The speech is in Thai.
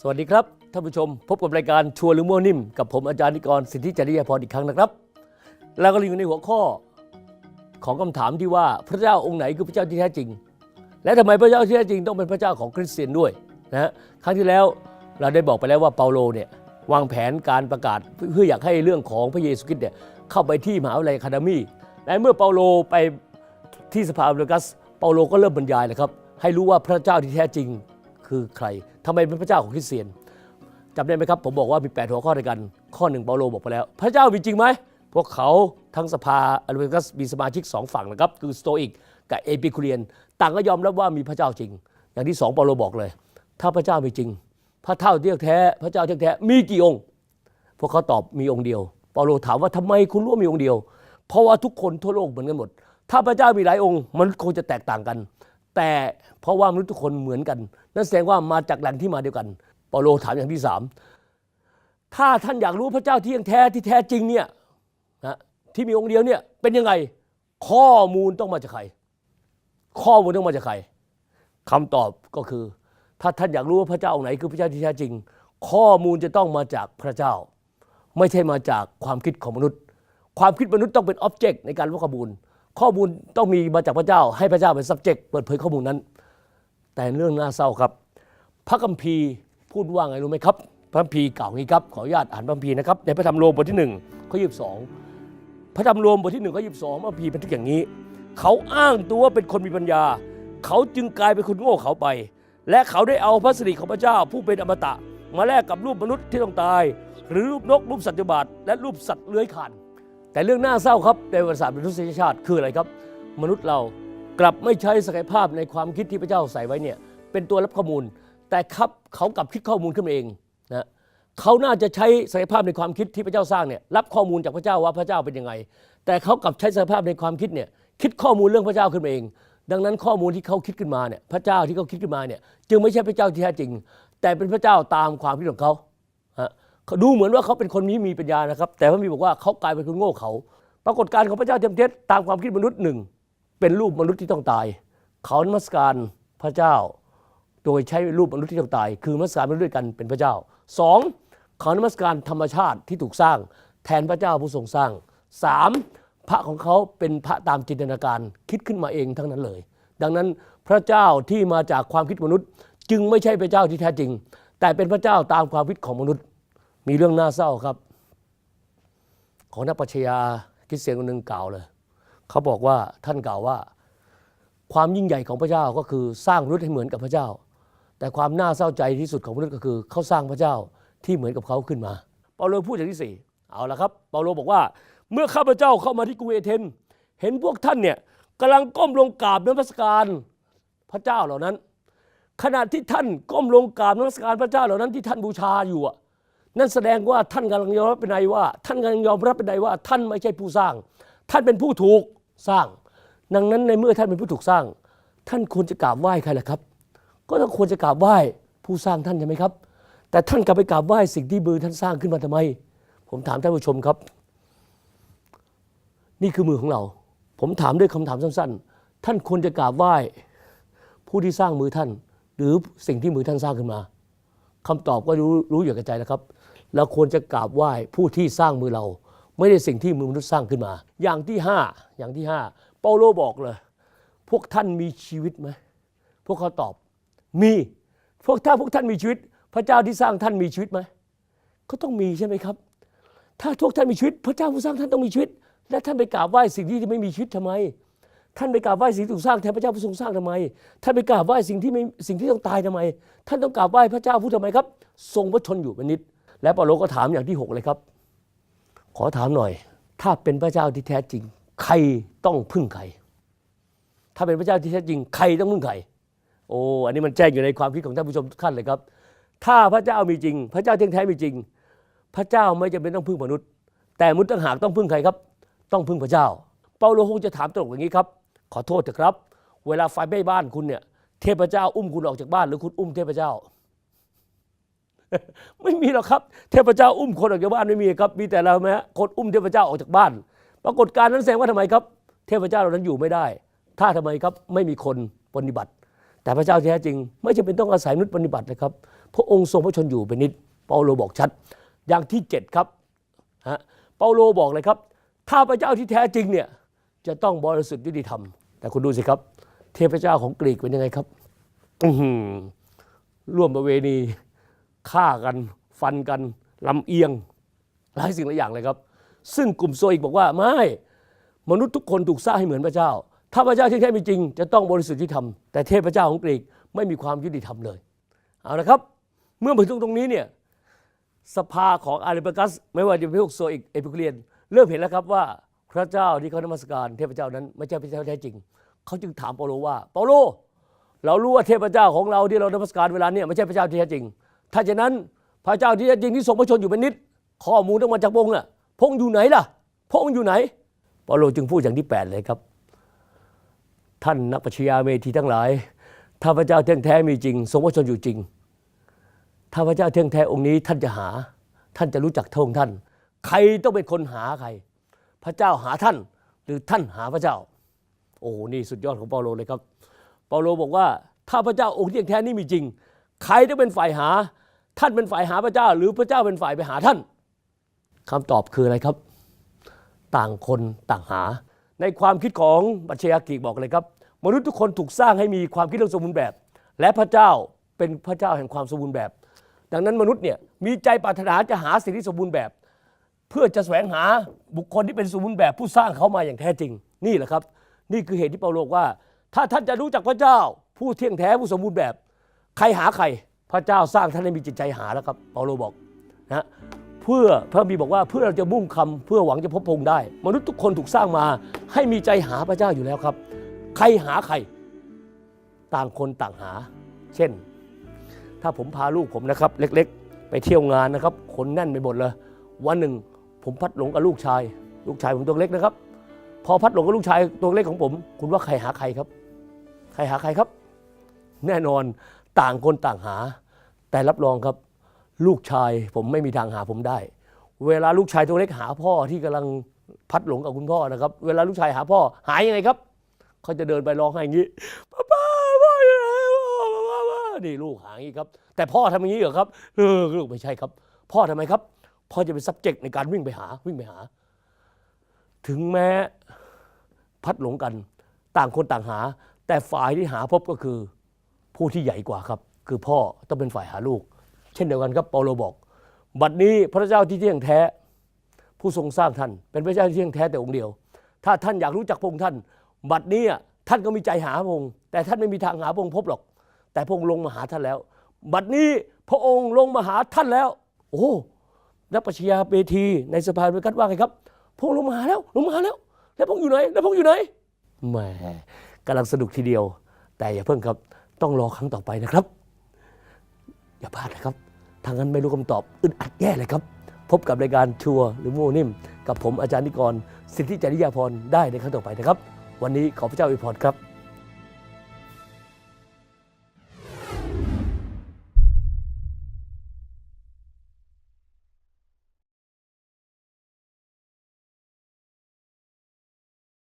สวัสดีครับท่านผู้ชมพบกับรายการชัวร์หรือมั่วนิ่ม กับผมอาจารย์นิกรสิทธิจริยพรอีกครั้งนะครับเราก็อยู่ในหัวข้อของคำถามที่ว่าพระเจ้าองค์ไหนคือพระเจ้าที่แท้จริง และทำไมพระเจ้าที่แท้จริงต้องเป็นพระเจ้าของคริสเตียนด้วยนะฮะครั้งที่แล้วเราได้บอกไปแล้วว่าเปาโลเนี่ยวางแผนการประกาศเพื่ออยากให้เรื่องของพระเยซูคริสต์เนี่ยเข้าไปที่มหาวิทยาลัยคาเดมีและเมื่อเปาโลไปที่สภาอัลเบกัส เปาโลก็เริ่มบรรยายเลยครับให้รู้ว่าพระเจ้าที่แท้จริง คือใครทำไมเป็นพระเจ้าของคริสเตียนจำได้ไหมครับ ผมบอกว่ามี 8 หัวข้อด้วยกัน ข้อหนึ่งเปาโลบอกไปแล้ว พระเจ้ามีจริงไหม พวกเขาทั้งสภาอัลเบกัสมีสมาชิก 2 ฝั่งนะครับ คือสโตอิกกับเอปิคูเรียน ต่างก็ยอมรับว่ามีพระเจ้าจริง อย่างที่ 2 เปาโลบอกเลย ถ้าพระเจ้ามีจริง พระเท่าเที่ยงแท้ พระเจ้าเที่ยงแท้มีกี่องค์ พวกเขาตอบมีองค์เดียว เปาโลถามว่าทำไมคุณรู้ว่ามีองค์เดียว เพราะว่าทุกคนทั่วโลกเหมือนกันหมด ถ้าพระเจ้ามีหลายองค์ มันคงจะแตกต่างกัน แต่เพราะว่ามนุษย์ทุกคนเหมือนกัน นั่นแสดงว่ามาจากแหล่งที่มาเดียวกันเปาโลถามอย่างที่สามถ้าท่านอยากรู้พระเจ้าที่ยังแท้ที่แท้จริงเนี่ยนะที่มีองค์เดียวเนี่ยเป็นยังไงข้อมูลต้องมาจากใคร ข้อมูลต้องมาจากใครคำตอบก็คือ ถ้าท่านอยากรู้ว่าพระเจ้าองค์ไหนคือพระเจ้าที่แท้จริง ข้อมูลจะต้องมาจากพระเจ้า ไม่ใช่มาจากความคิดของมนุษย์ ความคิดมนุษย์ต้องเป็นอ็อบเจกต์ในการรู้ข้อมูล ข้อมูลต้องมีมาจากพระเจ้า ให้พระเจ้าเป็น subject เปิดเผยข้อมูลนั้น แต่เรื่องน่าเศร้าครับ พระคัมภีร์พูดว่าไงรู้ไหมครับ พระคัมภีร์กล่าวงี้ครับขออนุญาตอ่านพระคัมภีร์นะครับในพระธรรมโรมบทที่1ข้อ22 พระธรรมโรมบทที่1ข้อ22พระคัมภีร์บันทึกอย่างนี้ เขาอ้างตัวว่าเป็นคนมีปัญญา เขาจึงกลายเป็นคนโง่เขาไป และเขาได้เอาพระสิริของพระเจ้าผู้เป็นอมตะ มาแลกกับรูปมนุษย์ที่ต้องตาย หรือรูปนกรูปสัตว์บาทและรูปสัตว์เลื้อยคลาน แต่เรื่องน่าเศร้าครับในประวัติศาสตร์มนุษยชาติคืออะไรครับ มนุษย์เรากลับไม่ใช้ศักยภาพในความคิดที่พระเจ้าใส่ไว้เนี่ยเป็นตัวรับข้อมูล แต่ครับเขากลับคิดข้อมูลขึ้นมาเองนะเขาน่าจะใช้ศักยภาพในความคิดที่พระเจ้าสร้างเนี่ยรับข้อมูลจากพระเจ้าว่าพระเจ้าเป็นยังไง แต่เขากลับใช้ศักยภาพในความคิดเนี่ยคิดข้อมูลเรื่องพระเจ้าขึ้นมาเอง ดังนั้นข้อมูลที่เขาคิดขึ้นมาเนี่ยพระเจ้าที่เขาคิดขึ้นมาเนี่ยจึงไม่ใช่พระเจ้าที่แท้จริง แต่เป็นพระเจ้าตามความคิดของเขาฮะเขา ดูเหมือนว่าเขาเป็นคนนี้มีปัญญานะครับ แต่พระมีบอกว่าเขากลายเป็นคนโง่เขา ปรากฏการณ์ของพระเจ้าเต็มเท็จตามความคิดมนุษย์หนึ่งเป็นรูปมนุษย์ที่ต้องตาย เขานมัสการพระเจ้า โดยใช้รูปมนุษย์ที่ต้องตาย คือนมัสการมนุษย์ด้วยกันเป็นพระเจ้าสองเขานมัสการธรรมชาติที่ถูกสร้าง แทนพระเจ้าผู้ทรงสร้างสามพระของเขาเป็นพระตามจินตนาการคิดขึ้นมาเองทั้งนั้นเลย ดังนั้นพระเจ้าที่มาจากความคิดมนุษย์ จึงไม่ใช่พระเจ้าที่แท้จริง แต่เป็นพระเจ้าตามความคิดของมนุษย์ มีเรื่องน่าเศร้าครับ ของนักปัชญาคริสเตียนคนหนึ่งกล่าวเลย เขาบอกว่าท่านกล่าวว่า ความยิ่งใหญ่ของพระเจ้าก็คือสร้างมนุษย์ให้เหมือนกับพระเจ้า แต่ความน่าเศร้าใจที่สุดของมนุษย์ก็คือเขาสร้างพระเจ้าที่เหมือนกับเขาขึ้นมา เปาโลพูดอย่างที่สี่เอาละครับ เปาโลบอกว่า เมื่อข้าพเจ้าเข้ามาที่กรุงเอเธนเห็นพวกท่านเนี่ยกำลังก้มลงกราบนมัสการพระเจ้าเหล่านั้น ขณะที่ท่านก้มลงกราบนมัสการพระเจ้าเหล่านั้นที่ท่านบูชาอยู่อะ นั่นแสดงว่าท่านกำลังยอมรับเป็นในว่า ท่านกำลังยอมรับเป็นในว่า ท่านไม่ใช่ผู้สร้าง ท่านเป็นผู้ถูกสร้าง ดังนั้นในเมื่อท่านเป็นผู้ถูกสร้าง ท่านควรจะกราบไหว้ใครล่ะครับ ก็ต้องควรจะกราบไหว้ผู้สร้างท่านใช่ไหมครับ แต่ท่านกลับไปกราบไหว้สิ่งที่มือท่านสร้างขึ้นมาทำไม ผมถามท่านผู้ชมครับ นี่คือมือของเรา ผมถามด้วยคำถามสั้นๆ ท่านควรจะกราบไหว้ผู้ที่สร้างมือท่าน หรือสิ่งที่มือท่านสร้างขึ้นมา คำตอบก็รู้รู้อยู่กับใจแล้วครับเราควรจะกราบไหว้ผู้ที่สร้างมือเรา ไม่ได้สิ่งที่มือมนุษย์สร้างขึ้นมา อย่างที่ห้าอย่างที่ห้าเปาโลบอกเลย พวกท่านมีชีวิตไหมพวกเขาตอบมีพวกถ้าพวกท่านมีชีวิต พระเจ้าที่สร้างท่านมีชีวิตไหมก็ต้องมีใช่ไหมครับ ถ้าพวกท่านมีชีวิต พระเจ้าผู้สร้างท่านต้องมีชีวิต และท่านไปกราบไหว้สิ่งที่ไม่มีชีวิตทำไม ท่านไปกราบไหว้สิ่งที่ถูกสร้างแทนพระเจ้าผู้ทรงสร้างทำไม ท่านไปกราบไหว้สิ่งที่ไม่สิ่งที่ต้องตายทำไม ท่านต้องกราบไหว้พระเจ้าผู้ทำไมครับ ทรงพระชนอยู่เป็นนิด และเปาโลก็ถามอย่างที่หกเลยครับ ขอถามหน่อย ถ้าเป็นพระเจ้าที่แท้จริง ใครต้องพึ่งใคร ถ้าเป็นพระเจ้าที่แท้จริง ใครต้องพึ่งใคร โอ้อันนี้มันแจ้งอยู่ในความคิดของท่านผู้ชมทุกท่านเลยครับ ถ้าพระเจ้ามีจริง พระเจ้าที่แท้มีจริง พระเจ้าไม่จำเป็นต้องพึ่งมนุษย์ แต่มนุษย์ต่างหากต้องพึ่งใครครับ ต้องพึ่งพระเจ้า เปาโลคงจะถามตรงอย่างนี้ครับ ขอโทษเถอะครับ เวลาไฟไหม้บ้านคุณเนี่ย เทพเจ้าอุ้มคุณออกจากบ้าน หรือคุณอุ้มเทพเจ้า ไม่มีหรอกครับ เทพเจ้าอุ้มคนออกจากบ้านไม่มีครับ มีแต่เราไหมฮะคนอุ้มเทพเจ้าออกจากบ้าน ปรากฏการณ์นั้นแสดงว่าทำไมครับ เทพเจ้าเหล่านั้นอยู่ไม่ได้ ถ้าทำไมครับไม่มีคนปฏิบัติ แต่พระเจ้าแท้จริง ไม่จำเป็นต้องอาศัยมนุษย์ปฏิบัตินะครับ พระองค์ทรงพระชนอยู่เป็นนิดเปาโลบอกชัด อย่างที่เจ็ดครับฮะเปาโลบอกเลยครับ ถ้าพระเจ้าที่แท้จริงเนี่ยจะต้องบริสุทธิ์ยุติธรรม แต่คุณดูสิครับ เทพเจ้าของกรีกเป็นยังไงครับอื้อหือร่วมประเวณีฆ่ากัน ฟันกันลำเอียง หลายสิ่งหลายอย่างเลยครับ ซึ่งกลุ่มโซอีกบอกว่าไม่มนุษย์ทุกคนถูกสร้างให้เหมือนพระเจ้า ถ้าพระเจ้าที่แท้มีจริง จะต้องบริสุทธิ์ยุติธรรม แต่เทพเจ้าของกรีกไม่มีความยุติธรรมเลย เอาละครับ เมื่อมาถึงตรงนี้เนี่ยสภาของอาริปกัส ไม่ว่าจะเป็นพวกโซอิกเอพิคูเรียน เริ่มเห็นแล้วครับว่า พระเจ้าที่เขานมัสการเทพเจ้านั้นไม่ใช่พระเจ้าแท้จริง เขาจึงถามเปาโลว่าเปาโล เรารู้ว่าเทพเจ้าของเราที่เรานมัสการเวลาเนี่ยไม่ใช่พระเจ้าที่แท้จริง ถ้าฉะนั้นพระเจ้าที่แท้จริงที่ทรงพระชนอยู่เป็นนิด ข้อมูลต้องมาจากพงค์น่ะพระองค์อยู่ไหนล่ะพระองค์อยู่ไหนเปาโลจึงพูดอย่างที่แปดเลยครับ ท่านนักปัชญาเมธีทั้งหลาย ถ้าพระเจ้าเที่ยงแท้มีจริง ทรงพระชนอยู่จริง ถ้าพระเจ้าเที่ยงแท้องค์นี้ท่านจะหา ท่านจะรู้จักเท่าองท่าน ใครต้องเป็นคนหาใคร พระเจ้าหาท่าน หรือท่านหาพระเจ้า โอ้โหนี่สุดยอดของเปาโลเลยครับ เปาโลบอกว่าถ้าพระเจ้าองค์ที่แท้นี้มีจริง ใครต้องเป็นฝ่ายหา ท่านเป็นฝ่ายหาพระเจ้า หรือพระเจ้าเป็นฝ่ายไปหาท่านคำตอบคืออะไรครับ ต่างคนต่างหา ในความคิดของบัชญากิบอกเลยครับ มนุษย์ทุกคนถูกสร้างให้มีความคิดเรื่องสมบูรณ์แบบ และพระเจ้าเป็นพระเจ้าแห่งความสมบูรณ์แบบ ดังนั้นมนุษย์เนี่ยมีใจปรารถนาจะหาสิ่งที่สมบูรณ์แบบ เพื่อจะแสวงหาบุคคลที่เป็นสมบูรณ์แบบผู้สร้างเขามาอย่างแท้จริง นี่แหละครับ นี่คือเหตุที่เปาโลว่า ถ้าท่านจะรู้จักพระเจ้า ผู้เที่ยงแท้ผู้สมบูรณ์แบบ ใครหาใคร พระเจ้าสร้างท่านให้มีจิตใจหาแล้วครับเปาโลบอกนะเพื่อพระบีบอกว่าเพื่อเราจะมุ่งคำเพื่อหวังจะพบพงได้ มนุษย์ทุกคนถูกสร้างมา ให้มีใจหาพระเจ้าอยู่แล้วครับ ใครหาใคร ต่างคนต่างหา เช่น ถ้าผมพาลูกผมนะครับ เล็ก ๆ ไปเที่ยวงานนะครับคนแน่นไปหมดเลยวันหนึ่ง ผมพัดหลงกับลูกชาย ลูกชายผมตัวเล็กนะครับ พอพัดหลงกับลูกชายตัวเล็กของผม คุณว่าใครหาใครครับ ใครหาใครครับ แน่นอนต่างคนต่างหา แต่รับรองครับ ลูกชายผมไม่มีทางหาผมได้ เวลาลูกชายตัวเล็กหาพ่อที่กำลังพัดหลงกับคุณพ่อนะครับ เวลาลูกชายหาพ่อหายยังไงครับเขาจะเดินไปร้องไห้อย่างนี้ป้าป้าพ่ออยู่ไหนพ่อป้าป้านี่ลูกหาอย่างนี้ครับ แต่พ่อทำอย่างนี้เหรอครับเออลูกไม่ใช่ครับ พ่อทำไมครับ พ่อจะเป็น subject ในการวิ่งไปหาวิ่งไปหา ถึงแม้พัดหลงกันต่างคนต่างหา แต่ฝ่ายที่หาพบก็คือผู้ที่ใหญ่กว่าครับ คือพ่อต้องเป็นฝ่ายหาลูก เช่นเดียวกันครับเปาโลบอก บัดนี้พระเจ้าที่เที่ยงแท้ ผู้ทรงสร้างท่าน เป็นพระเจ้าที่เที่ยงแท้แต่องค์เดียว ถ้าท่านอยากรู้จักพระองค์ท่าน บัดนี้ท่านก็มีใจหาพระองค์แต่ท่านไม่มีทางหาพระองค์พบหรอก แต่พระองค์ลงมาหาท่านแล้ว บัดนี้พระองค์ลงมาหาท่านแล้ว โอ้ นักปรัชญาเบทีในสภาเวกัตว่าไงครับพงลงมาแล้วลงมาแล้ว แล้วพงอยู่ไหน แล้วพงอยู่ไหนแหมกำลังสนุกทีเดียว แต่อย่าเพิ่งครับต้องรอครั้งต่อไปนะครับ อย่าพลาดนะครับทางนั้นไม่รู้คำตอบอึดอัดแย่เลยครับ พบกับรายการชัวร์หรือโมนิ่ม กับผมอาจารย์นิกร สิทธิจริยาพรได้ในครั้งต่อไปนะครับ วันนี้ขอพระเจ้าอวยพรครับ